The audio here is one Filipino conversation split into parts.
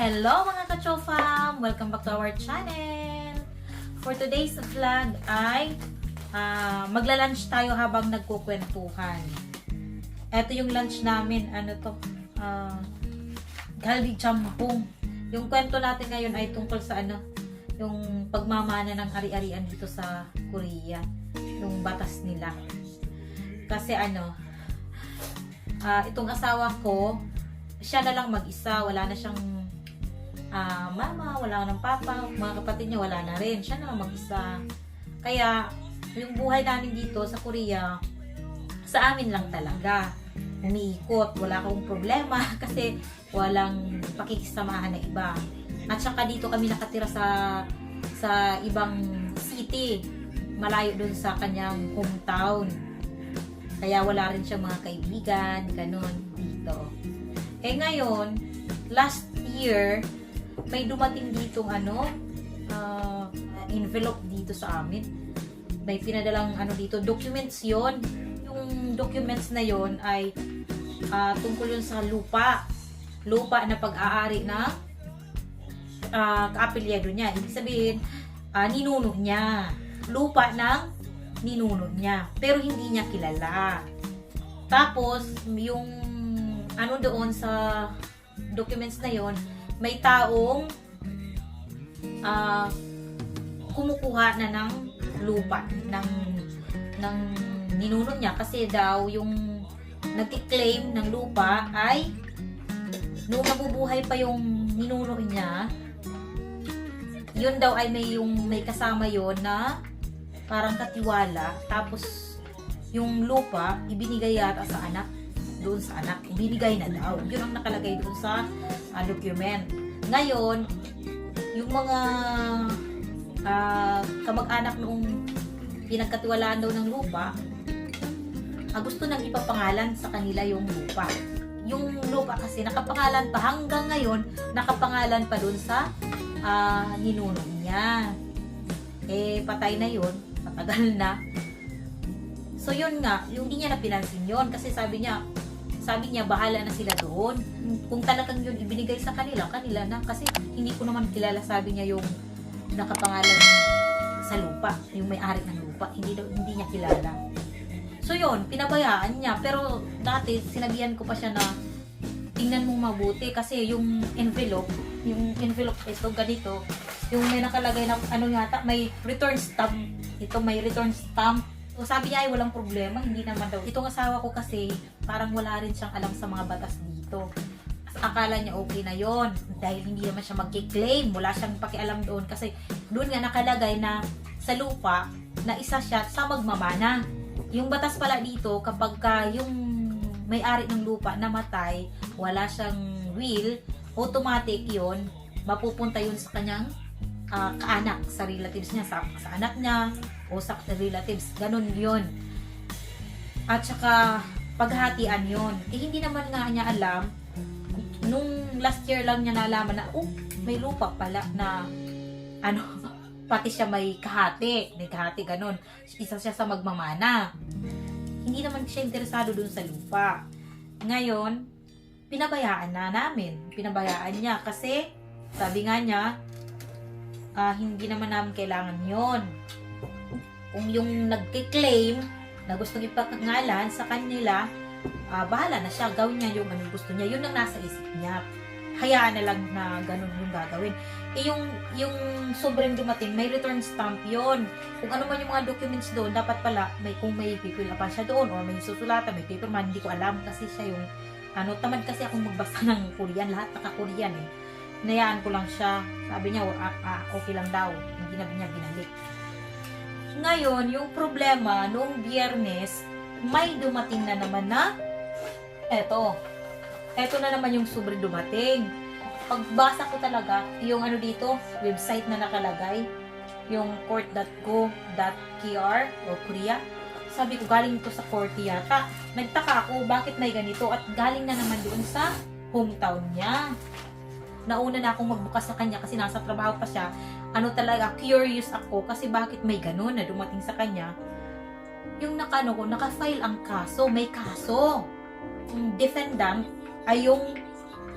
Hello mga kachofam! Welcome back to our channel! For today's vlog ay ah, magla-lunch tayo habang nagkukwentuhan. Ito yung lunch namin. Ano to? Uh, galbi champong. Yung kwento natin ngayon ay tungkol sa ano? Yung pagmamana ng ari-arian dito sa Korea. Yung batas nila. Kasi ano, ah, itong asawa ko, siya na lang mag-isa. Wala na siyang ah, mama, wala ng papa, mga kapatid niya wala na rin. Siya na mag-isa. Kaya, yung buhay namin dito sa Korea, sa amin lang talaga. Umiikot, wala akong problema kasi walang pakikisamahan na iba. At saka dito kami nakatira sa sa ibang city, malayo dun sa kanyang hometown. Kaya wala rin siyang mga kaibigan, ganun, dito. Eh ngayon, last year, may dumating ditong ano, ah, envelope dito sa amin. May pinadalang ano dito, documents yon Yung documents na yon ay ah, tungkol yun sa lupa. Lupa na pag-aari na uh, kaapilyado niya. Ibig sabihin, ah, ninuno niya. Lupa ng ninuno niya. Pero hindi niya kilala. Tapos, yung ano doon sa documents na yon may taong ah, kumukuha na ng lupa ng ng ninuno niya. Kasi daw yung nagki-claim ng lupa ay nung nabubuhay pa yung ninuno niya yun daw ay may yung may kasama yon na parang katiwala. Tapos yung lupa ibinigay yata sa anak doon sa anak. Ibinigay na daw. Yun ang nakalagay doon sa ah, document. Ngayon yung mga ah, kamag-anak noong pinagkatiwalaan daw ng lupa ah, gusto nang ipapangalan sa kanila yung lupa. Yung lupa kasi nakapangalan pa hanggang ngayon nakapangalan pa doon sa ah, ninuno niya. Eh patay na yun. Matagal na. So yun nga yung hindi niya na pinansin yun. Kasi sabi niya sabi niya bahala na sila doon. Kung talagang yun ibinigay sa kanila kanila na. Kasi hindi ko naman kilala sabi niya yung nakapangalan sa lupa yung may-ari ng lupa. Hindi hindi niya kilala. So yun pinabayaan niya. Pero dati sinabihan ko pa siya na tingnan mong mabuti. Kasi yung envelope yung envelope ito ganito yung may nakalagay na ano yata may return stamp. Ito may return stamp. So, sabi niya ay walang problema, hindi naman daw. Itong asawa ko kasi, parang wala rin siyang alam sa mga batas dito. Akala niya okay na yon dahil hindi naman siya magki-claim, wala siyang pakialam doon kasi doon nga nakalagay na sa lupa na isa siya sa magmamana. Yung batas pala dito, kapag ka yung may-ari ng lupa namatay, wala siyang will, automatic yon mapupunta yun sa kanyang ah, kaanak, sa relatives niya, sa, sa anak niya, o sa relatives. Ganun yun. At saka, paghatian yon Eh, hindi naman nga niya alam, nung last year lang niya nalaman na, oh, may lupa pala na, ano, pati siya may kahati. May kahati, ganun. Isa siya sa magmamana. Hindi naman siya interesado dun sa lupa. Ngayon, pinabayaan na namin. Pinabayaan niya kasi, sabi nga niya, ah, hindi naman namin kailangan yon kung yung nagki-claim na gustong ipakangalan sa kanila, ah, bahala na siya, gawin niya yung anong gusto niya. Yun ang nasa isip niya. Hayaan na lang na ganun yung gagawin. Eh yung, yung sobrang dumating, may return stamp yon Kung ano man yung mga documents doon, dapat pala, may, kung may pipila pa siya doon, o may susulatan, may paper man, hindi ko alam kasi siya yung, ano, tamad kasi akong magbasa ng Korean, lahat naka-Korean eh. Nayaan ko lang siya. Sabi niya, ah, ah, okay lang daw. Hindi na niya binalik. Ngayon, yung problema, noong biyernes, may dumating na naman na, eto, eto na naman yung sobre dumating. Pagbasa ko talaga, yung ano dito, website na nakalagay, yung court.go.kr o Korea, sabi ko, galing ito sa court yata. Nagtaka ako, bakit may ganito? At galing na naman doon sa hometown niya. Nauna na akong magbukas sa kanya kasi nasa trabaho pa siya ano talaga, curious ako kasi bakit may ganun na dumating sa kanya. Yung nakano ko, naka-file ang kaso, may kaso. Yung defendant ay yung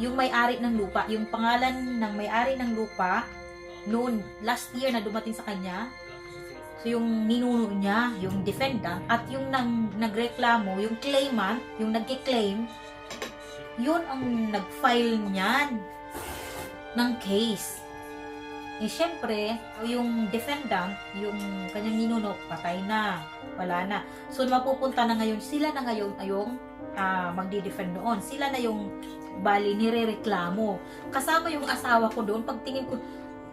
yung may-ari ng lupa, yung pangalan ng may-ari ng lupa, noon, last year na dumating sa kanya, so yung ninuno niya, yung defendant, at yung nang, nagreklamo, yung claimant, yung nagki-claim, yun ang nag-file niyan ng case. Eh, syempre, yung defendant, yung kanyang ninuno, patay na, wala na. So, mapupunta na ngayon, sila na ngayon ay yung ah, magdi-defend doon. Sila na yung bali, nirereklamo. Kasama yung asawa ko doon, pagtingin ko,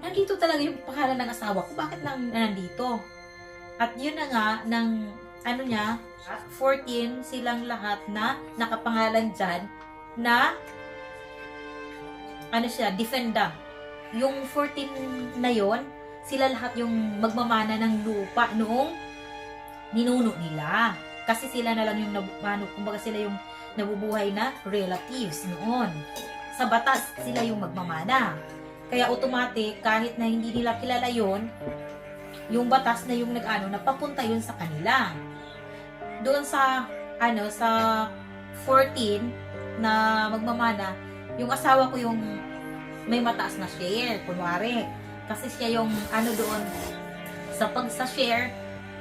nandito talaga yung pangalan ng asawa ko, bakit nang nandito? At yun na nga, ng ano niya, 14 silang lahat na nakapangalan dyan na ano siya, defendant. Yung 14 na yon sila lahat yung magmamana ng lupa noong ninuno nila. Kasi sila na lang yung, nabu- ano, kumbaga sila yung nabubuhay na relatives noon. Sa batas, sila yung magmamana. Kaya automatic, kahit na hindi nila kilala yon yung batas na yung nag-ano, napapunta yun sa kanila. Doon sa, ano, sa 14 na magmamana, yung asawa ko yung may mataas na share, kunwari. Kasi siya yung, ano doon, sa pag sa share,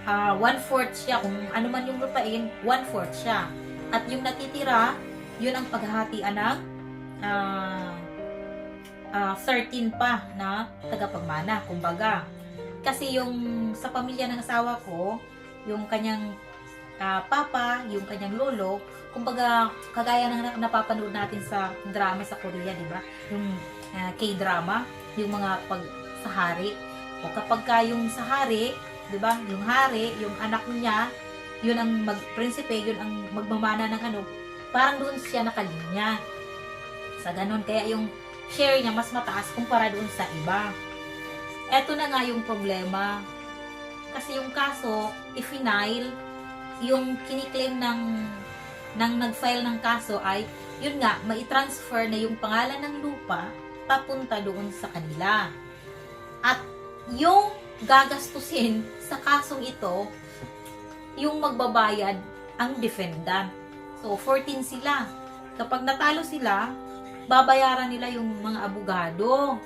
ah, one-fourth siya. Kung ano man yung lupain, one-fourth siya. At yung natitira, yun ang paghahatian ng ah, ah, 13 pa na tagapagmana, kumbaga. Kasi yung sa pamilya ng asawa ko, yung kanyang ah, papa, yung kanyang lolo, kumbaga kagaya ng na- napapanood natin sa drama sa Korea, di ba? Yung ah, K-drama, yung mga pag sa hari. O kapag ka yung sa hari, di ba? Yung hari, yung anak niya, yun ang mag-prinsipe, yun ang magmamana ng ano, parang doon siya nakalinya. Sa ganun, kaya yung share niya mas mataas kumpara doon sa iba. Eto na nga yung problema. Kasi yung kaso, i-final, yung kiniklaim ng ng nag-file ng kaso ay, yun nga, mai-transfer na yung pangalan ng lupa papunta doon sa kanila. At yung gagastusin sa kasong ito, yung magbabayad ang defendant. So, 14 sila. Kapag natalo sila, babayaran nila yung mga abogado.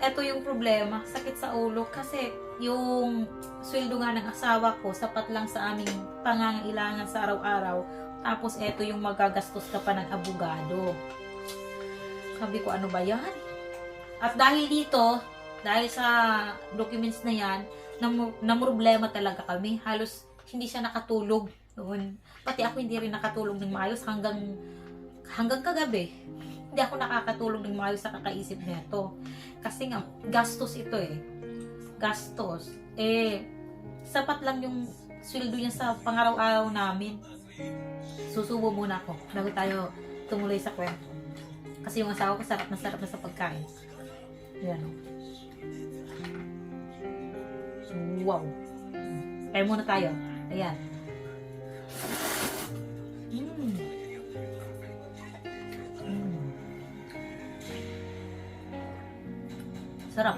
Ito yung problema, sakit sa ulo kasi yung sweldo nga ng asawa ko sapat lang sa aming pangangailangan sa araw-araw. Tapos eto yung magagastos ka pa ng abogado. Sabi ko, ano ba yan? At dahil dito, dahil sa documents na yan, nam namroblema talaga kami. Halos hindi siya nakatulog noon. Pati ako hindi rin nakatulog ng maayos hanggang hanggang kagabi. Hindi ako nakakatulog ng maayos sa kakaisip nito. Kasi nga, gastos ito eh. Gastos. Eh, sapat lang yung sweldo niya sa pangaraw-araw namin. Susubo muna ako bago tayo tumuloy sa kwento. Kasi yung asawa ko sarap na sarap na sa pagkain. Yan o. Wow. Kaya muna tayo. Ayan. Mm. Mm. Sarap.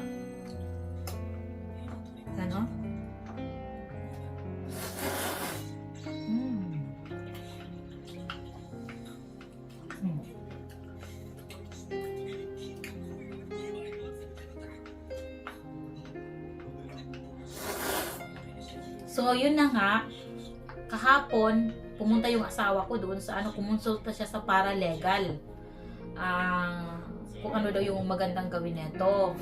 Yung asawa ko doon sa ano, kumonsulta siya sa paralegal. Ah, kung ano daw yung magandang gawin nito.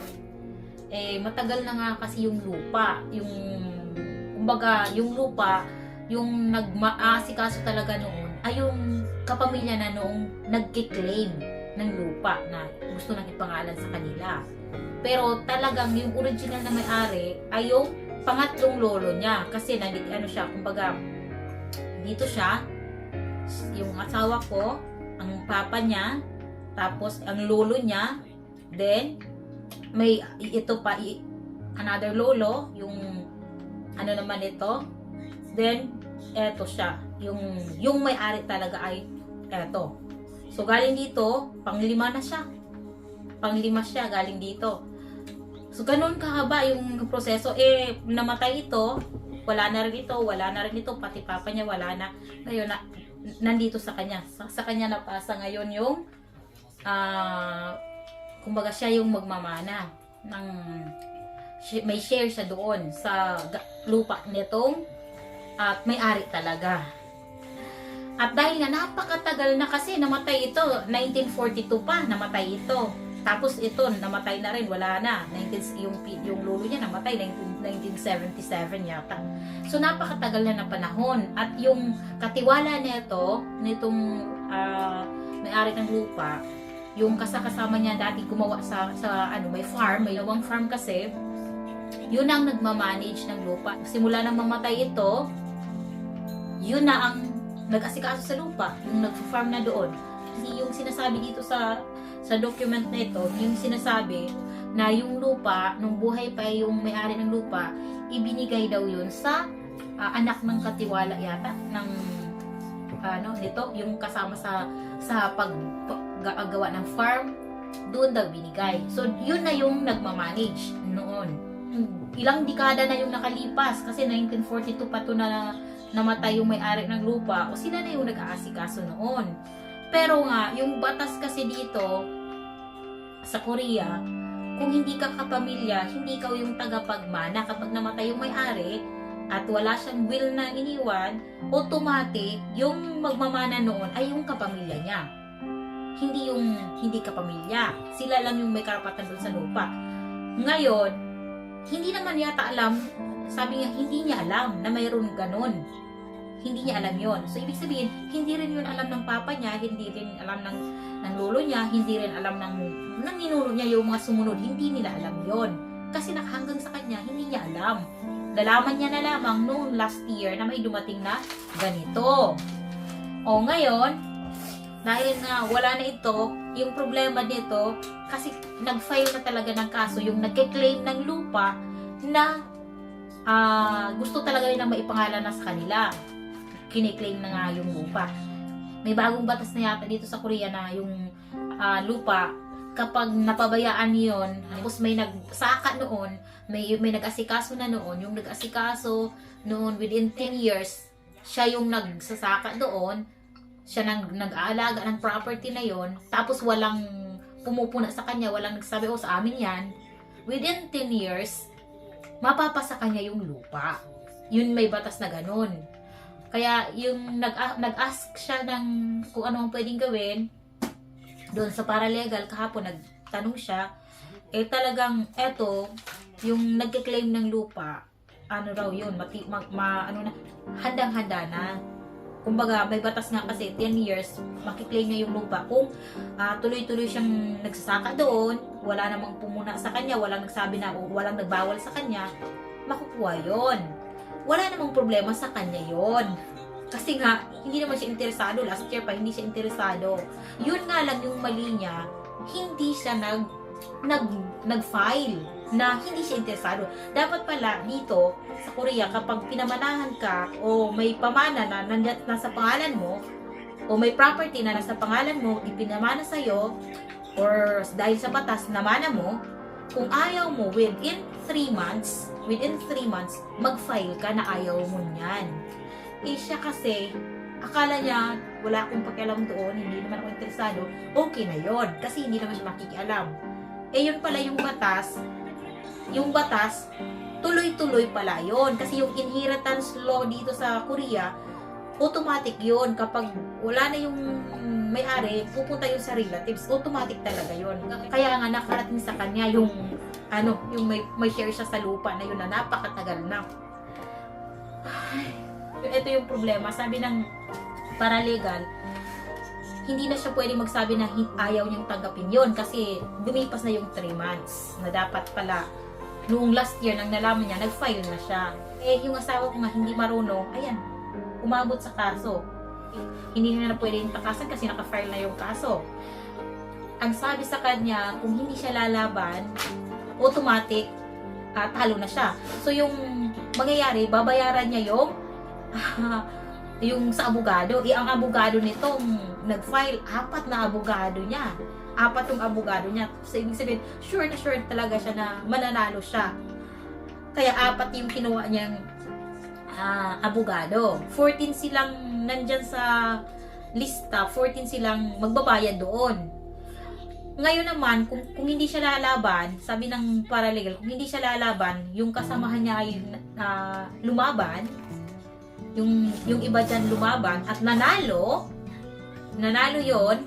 Eh, matagal na nga kasi yung lupa, yung, kumbaga, yung lupa, yung nagmaasikaso talaga noon, ay yung kapamilya na noong nagkiklaim ng lupa na gusto nang ipangalan sa kanila. Pero talagang yung original na may-ari ay yung pangatlong lolo niya kasi nandito ano siya kumbaga dito siya yung asawa ko ang papa niya tapos ang lolo niya then may ito pa another lolo yung ano naman ito then eto siya yung yung may-ari talaga ay eto so galing dito panglima na siya panglima siya galing dito So, ganun kahaba yung proseso. Eh, namatay ito, wala na rin ito, wala na rin ito, pati papa niya wala na. Ngayon, na, nandito sa kanya. Sa, sa kanya napasa ngayon yung ah, kumbaga siya yung magmamana ng may share siya doon sa lupa nitong at may-ari talaga. At dahil nga napakatagal na kasi namatay ito, 1942 pa namatay ito. Tapos ito namatay na rin, wala na. 19, yung yung lolo niya namatay 19, 1977 yata. So napakatagal na ng panahon at yung katiwala nito nitong ah, may-ari ng lupa, yung kasakasama niya dati gumawa sa sa ano may farm, may lawang farm kasi. Yun ang nagmamanage ng lupa. Simula nang mamatay ito, yun na ang nag-asikaso sa lupa, yung nag-farm na doon. Kasi yung sinasabi dito sa sa document na ito, yung sinasabi na yung lupa, nung buhay pa yung may-ari ng lupa, ibinigay daw yun sa ah, anak ng katiwala yata ng ano nito yung kasama sa sa paggagawa ng farm doon daw binigay. So yun na yung nagmamanage noon. Ilang dekada na yung nakalipas kasi 1942 pa to na namatay yung may-ari ng lupa o sila na yung nag-aasikaso noon. Pero nga, yung batas kasi dito sa Korea, kung hindi ka kapamilya, hindi ikaw yung tagapagmana kapag namatay yung may-ari at wala siyang will na iniwan, automatic, yung magmamana noon ay yung kapamilya niya. Hindi yung hindi kapamilya. Sila lang yung may karapatan doon sa lupa. Ngayon, hindi naman yata alam, sabi niya, hindi niya alam na mayroon ganun. Hindi niya alam yon. So, ibig sabihin, hindi rin yun alam ng papa niya, hindi rin alam ng, ng lolo niya, hindi rin alam ng, ng ninuno niya yung mga sumunod, hindi nila alam yon. Kasi nakahanggang sa kanya, hindi niya alam. Nalaman niya na lamang noong last year na may dumating na ganito. O ngayon, dahil nga wala na ito, yung problema nito, kasi nag-file na talaga ng kaso, yung nagke-claim ng lupa na ah, gusto talaga nilang maipangalan na sa kanila. Kiniklaim na nga yung lupa. May bagong batas na yata dito sa Korea na yung ah, lupa, kapag napabayaan yon tapos may nagsaka noon, may, may nag-asikaso na noon, yung nag-asikaso noon within 10 years, siya yung nagsasaka doon, siya nang nag-aalaga ng property na yon tapos walang pumupuna sa kanya, walang nagsabi, oh sa amin yan, within 10 years, mapapasa kanya yung lupa. Yun may batas na ganun. Kaya yung nag, nag-ask siya ng kung ano ang pwedeng gawin, doon sa paralegal, kahapon nagtanong siya, eh talagang eto, yung nagkiklaim ng lupa, ano raw yun, mati, ma, ma- ano na, handang-handa na. Kumbaga, may batas nga kasi 10 years, makiklaim niya yung lupa. Kung ah, tuloy-tuloy siyang nagsasaka doon, wala namang pumuna sa kanya, walang nagsabi na, walang nagbawal sa kanya, makukuha yon. Wala namang problema sa kanya yon. Kasi nga, hindi naman siya interesado. Last year pa, hindi siya interesado. Yun nga lang yung mali niya, hindi siya nag, nag, nag-file na hindi siya interesado. Dapat pala dito sa Korea, kapag pinamanahan ka o may pamana na nasa pangalan mo, o may property na nasa pangalan mo, ipinamana sa'yo, or dahil sa batas, namana mo, kung ayaw mo within 3 months, within 3 months, mag-file ka na ayaw mo niyan. Eh siya kasi, akala niya, wala akong pakialam doon, hindi naman ako interesado, okay na yon kasi hindi naman siya makikialam. Eh yun pala yung batas, yung batas, tuloy-tuloy pala yon kasi yung inheritance law dito sa Korea, automatic yon kapag wala na yung may-ari, pupunta yun sa relatives, automatic talaga yon Kaya nga nakarating sa kanya yung ano, yung may, may share siya sa lupa na yun na napakatagal na. Ay, ito yung problema. Sabi ng paralegal, hindi na siya pwede magsabi na ayaw niyang tanggapin yon kasi lumipas na yung 3 months na dapat pala noong last year nang nalaman niya, nag-file na siya. Eh, yung asawa ko nga hindi marunong, ayan, umabot sa kaso. Hindi na na pwede yung takasan kasi naka-file na yung kaso. Ang sabi sa kanya, kung hindi siya lalaban, automatic, ah, talo na siya. So, yung mangyayari, babayaran niya yung yung sa abogado. Eh, ang abogado nitong nag-file, apat na abogado niya. Apat yung abogado niya. So, ibig sabihin, sure na sure talaga siya na mananalo siya. Kaya apat yung kinuha niyang ah, abogado. 14 silang nandyan sa lista, 14 silang magbabayad doon. Ngayon naman, kung, kung hindi siya lalaban, sabi ng paralegal, kung hindi siya lalaban, yung kasamahan niya ay ah, lumaban, yung, yung iba dyan lumaban, at nanalo, nanalo yon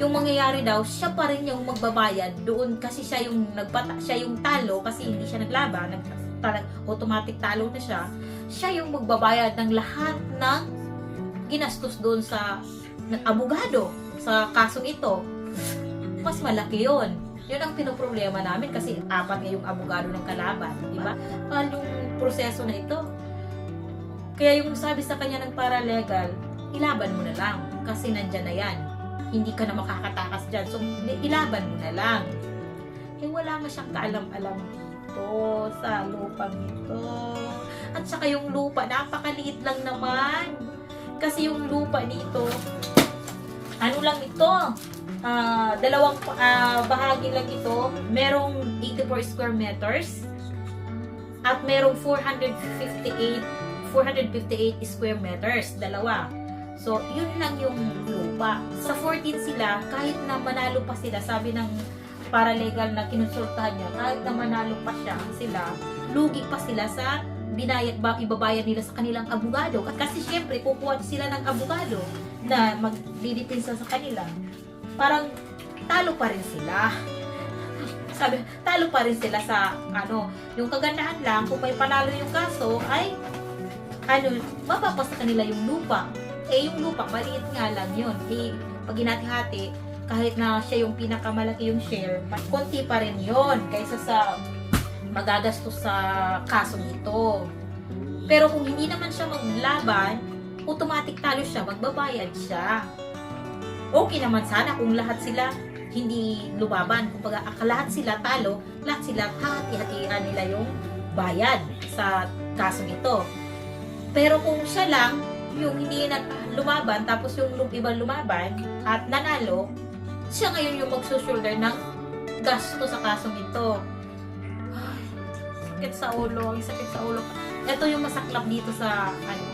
yung mangyayari daw, siya pa rin yung magbabayad doon kasi siya yung nagpata, siya yung talo kasi hindi siya naglaban, nag, talag, automatic talo na siya. Siya yung magbabayad ng lahat ng ginastos doon sa abogado sa kasong ito. Mas malaki yon. Yun ang pinoproblema namin kasi apat nga yung abogado ng kalaban, di ba? Anong proseso na ito? Kaya yung sabi sa kanya ng paralegal, ilaban mo na lang kasi nandyan na yan hindi ka na makakatakas dyan. So, ilaban mo na lang. Eh, wala nga siyang kaalam-alam dito sa lupang ito. At saka yung lupa, napakaliit lang naman. Kasi yung lupa dito, ano lang ito, ah, dalawang ah, bahagi lang ito. Merong 84 square meters at merong 458 458 square meters, dalawa. So, yun lang yung lupa. Sa 14 sila, kahit na manalo pa sila, sabi ng paralegal na kinonsultahan niya, kahit na manalo pa siya sila, lugi pa sila sa binayad ba ibabayad nila sa kanilang abogado kasi syempre kukuha sila ng abogado na magdidepensa sa kanila parang talo pa rin sila sabi talo pa rin sila sa ano yung kagandahan lang kung may panalo yung kaso ay ano mapapasa kanila yung lupa eh yung lupa, maliit nga lang yun. Eh, pag hinati-hati, kahit na siya yung pinakamalaki yung share, konti pa rin yun kaysa sa magagastos sa kasong ito. Pero kung hindi naman siya maglaban, automatic talo siya, magbabayad siya. Okay naman sana kung lahat sila hindi lumaban. Kung pag lahat sila talo, lahat sila hati-hatian nila yung bayad sa kasong ito. Pero kung siya lang, yung hindi na lumaban, tapos yung ibang lumaban at nanalo, siya ngayon yung magsusulder ng gasto sa kasong ito. Ay, sakit sa ulo, ang sakit sa ulo. Ito yung masaklap dito sa, ano,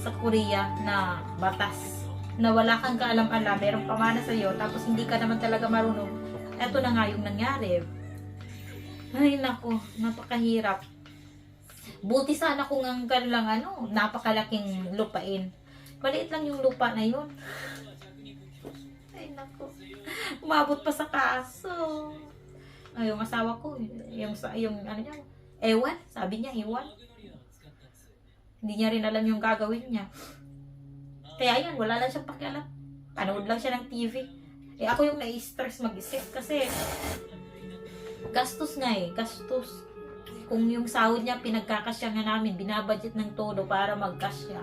sa Korea na batas. Na wala kang kaalam-alam, merong pamana sa'yo, tapos hindi ka naman talaga marunong. Ito na nga yung nangyari. Ay, nako, napakahirap. Buti sana kung ang kanilang ano, napakalaking lupain. Maliit lang yung lupa na yun. Ay, naku. Umabot pa sa kaso. Ay, yung asawa ko, yung, yung ano niya, ewan, sabi niya, ewan. Hindi niya rin alam yung gagawin niya. Kaya yun, wala lang siyang pakialam. Panood lang siya ng TV. Eh, ako yung nai-stress mag-isip kasi gastos nga eh, gastos kung yung sahod niya pinagkakasya nga namin, binabudget ng todo para magkasya,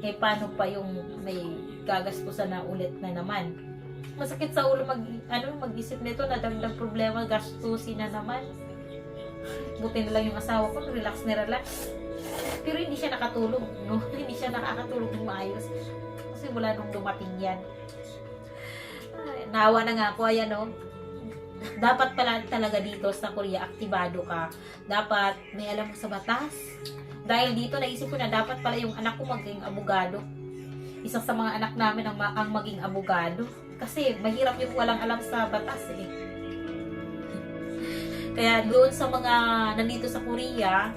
eh paano pa yung may gagastusan na ulit na naman? Masakit sa ulo mag, ano, mag-isip nito na dagdag problema, gastusin na naman. Buti na lang yung asawa ko, relax na relax. Pero hindi siya nakatulog, no? hindi siya nakakatulog ng maayos. Kasi mula nung dumating yan. Ay, nawa na nga ako, ayan no? dapat pala talaga dito sa Korea, aktibado ka. Dapat may alam ka sa batas. Dahil dito, naisip ko na dapat pala yung anak ko maging abogado. Isa sa mga anak namin ang, ang maging abogado. Kasi mahirap yung walang alam sa batas eh. Kaya doon sa mga nandito sa Korea,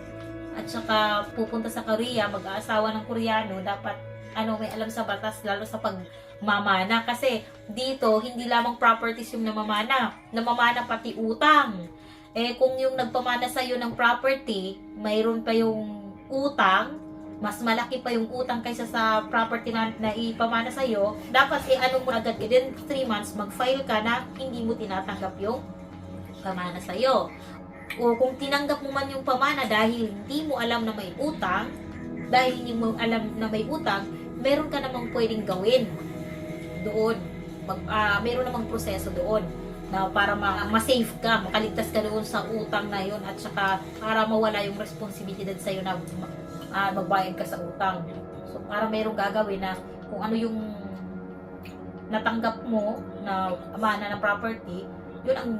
at saka pupunta sa Korea, mag-aasawa ng Koreano, dapat ano may alam sa batas lalo sa pagmamana. Kasi dito hindi lamang properties yung namamana. Namamana pati utang. Eh kung yung nagpamana sa ng property mayroon pa yung utang mas malaki pa yung utang kaysa sa property na, na ipamana sa dapat eh ano mo agad within 3 months mag-file ka na hindi mo tinatanggap yung pamana sa o kung tinanggap mo man yung pamana dahil hindi mo alam na may utang dahil hindi mo alam na may utang, meron ka namang pwedeng gawin doon. Mag, ah, meron namang proseso doon na para ma- ma-save ka, makaligtas ka doon sa utang na yun at saka para mawala yung responsibilidad sa na ah, magbayad ka sa utang. So para merong gagawin na kung ano yung natanggap mo na amana ng property, yun ang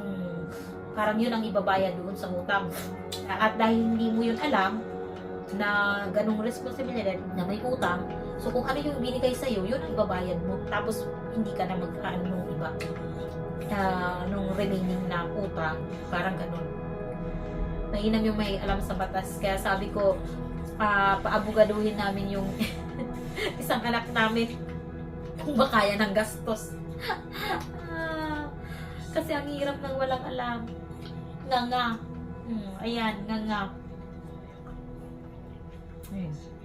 parang yun ang ibabayad doon sa utang. At dahil hindi mo yun alam, na ganong responsibilidad na may utang. So, kung ano yung binigay sa'yo, yun ang ibabayad mo. Tapos, hindi ka na mag-ano ng iba. ah, nung remaining na utang. Parang ganun. Mainam yung may alam sa batas. Kaya sabi ko, ah, paabugaduhin namin yung isang anak namin kung makaya ng gastos. Ah, kasi ang hirap ng walang alam. Nga nga. Hmm, ayan, nga nga. Hmm.